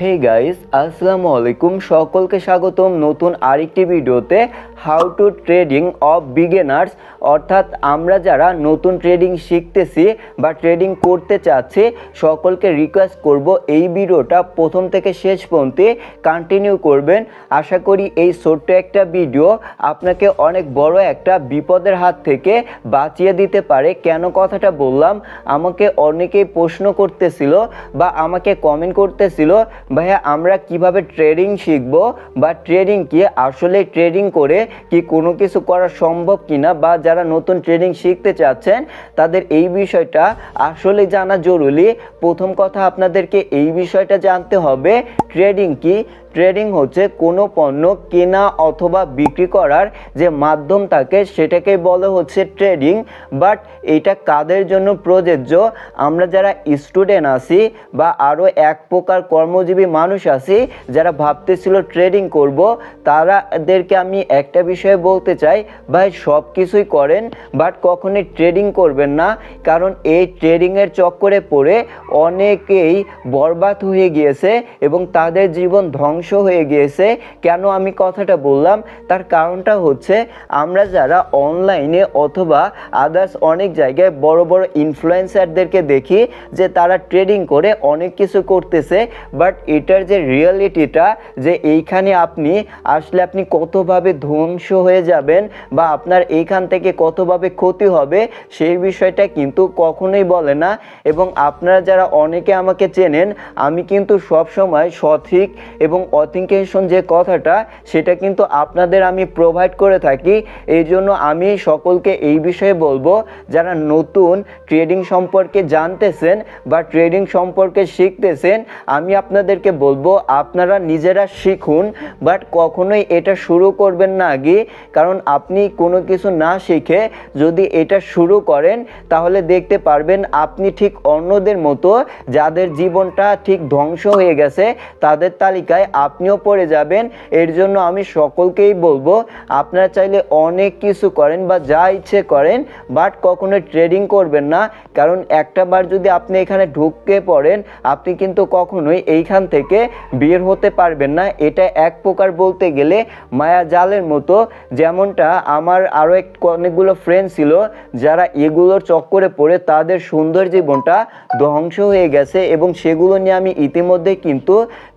Hey guys আসসালামু আলাইকুম সকলকে স্বাগতম নতুন আরেকটি ভিডিওতে। How to trading of beginners অর্থাৎ আমরা যারা নতুন ট্রেডিং শিখতেছি বা ট্রেডিং করতে চাচ্ছি, সকলকে রিকোয়েস্ট করব এই ভিডিওটা প্রথম থেকে শেষ পর্যন্ত কন্টিনিউ করবেন। আশা করি এই ছোট্ট একটা ভিডিও আপনাকে অনেক বড় একটা বিপদের হাত থেকে বাঁচিয়ে দিতে পারে। কেন কথাটা বললাম? আমাকে অনেকেই প্রশ্ন করতেছিল বা আমাকে কমেন্ট করতেছিল ভাইয়া, আমরা কীভাবে ট্রেডিং শিখব বা ট্রেডিং কি আসলে ট্রেডিং করে কি কোনো কিছু করা সম্ভব কিনা বা যারা নতুন ট্রেডিং শিখতে চাচ্ছেন, তাদের এই বিষয়টা আসলে জানা জরুরি। প্রথম কথা আপনাদেরকে এই বিষয়টা জানতে হবে ট্রেডিং কি ট্রেডিং হচ্ছে কোনো পণ্য কেনা অথবা বিক্রি করার যে মাধ্যম থাকে সেটাকে বলা হচ্ছে ট্রেডিং বাট এটা কাদের জন্য প্রযোজ্য? আমরা যারা স্টুডেন্ট আছি বা আরও এক প্রকার কর্মজীবী মানুষ আছি, যারা ভাবতেছিল ট্রেডিং করব, তারাদেরকে আমি একটা বিষয়ে বলতে চাই, ভাই সব কিছুই করেন বাট কখনোই ট্রেডিং করবেন না। কারণ এই ট্রেডিংয়ের চক্করে পড়ে অনেকেই বরবাদ হয়ে গিয়েছে এবং তাদের জীবন ধ্বংস হয়ে গিয়েছে। কেন আমি কথাটা বললাম? তার কারণটা হচ্ছে, আমরা যারা অনলাইনে অথবা আদার্স অনেক জায়গায় বড় বড় ইনফ্লুয়েন্সারদেরকে দেখি যে তারা ট্রেডিং করে অনেক কিছু করতেছে বাট এটার যে রিয়েলিটিটা যে এইখানে আপনি আসলে আপনি কতভাবে ধ্বংস হয়ে যাবেন বা আপনার এইখান থেকে কতভাবে ক্ষতি হবে, সেই বিষয়টা কিন্তু কখনোই বলে না। এবং আপনারা যারা অনেকে আমাকে চেনেন, আমি কিন্তু সব সময় সঠিক এবং অথেন্টিকেশন যে কথাটা, সেটা কিন্তু আপনাদের আমি প্রোভাইড করে থাকি। এই জন্য আমি সকলকে এই বিষয়ে বলব, যারা নতুন ট্রেডিং সম্পর্কে জানতেছেন বা ট্রেডিং সম্পর্কে শিখতেছেন, আমি আপনাদেরকে বলব, আপনারা নিজেরা শিখুন বাট কখনোই এটা শুরু করবেন না আগে, কারণ আপনি কোনো কিছু না শিখে যদি এটা শুরু করেন, তাহলে দেখতে পারবেন আপনি ঠিক অন্যদের মতো, যাদের জীবনটা ঠিক ধ্বংস হয়ে গেছে, তাদের তালিকায় আপনিও পড়ে যাবেন। এর জন্য আমি সকলকেই বলব, আপনারা চাইলে অনেক কিছু করেন বা যা ইচ্ছে করেন বাট কখনো ট্রেডিং করবেন না। কারণ একটা বার যদি আপনি এখানে ঢুকে পড়েন, আপনি কিন্তু কখনোই এইখান থেকে বের হতে পারবেন না। এটা এক প্রকার বলতে গেলে মায়া জালের মতো। যেমনটা আমার আরও এক অনেকগুলো ফ্রেন্ড ছিল, যারা এগুলোর চক্করে পড়ে তাদের সুন্দর জীবনটা ধ্বংস হয়ে গেছে এবং সেগুলো নিয়ে আমি ইতিমধ্যে কিন্তু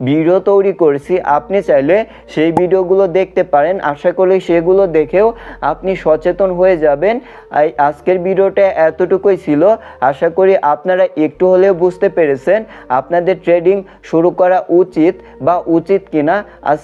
ভিডিও তৈরি করেছি, আপনি চাইলে সেই ভিডিওগুলো দেখতে পারেন। আশা করি সেগুলো দেখেও আপনি সচেতন হয়ে যাবেন। আজকের ভিডিওটা এতটুকুই ছিল। আশা করি আপনারা একটু হলেও বুঝতে পেরেছেন। আপনাদের ট্রেডিং শুরু করা উচিত বা উচিত কিনা। আজ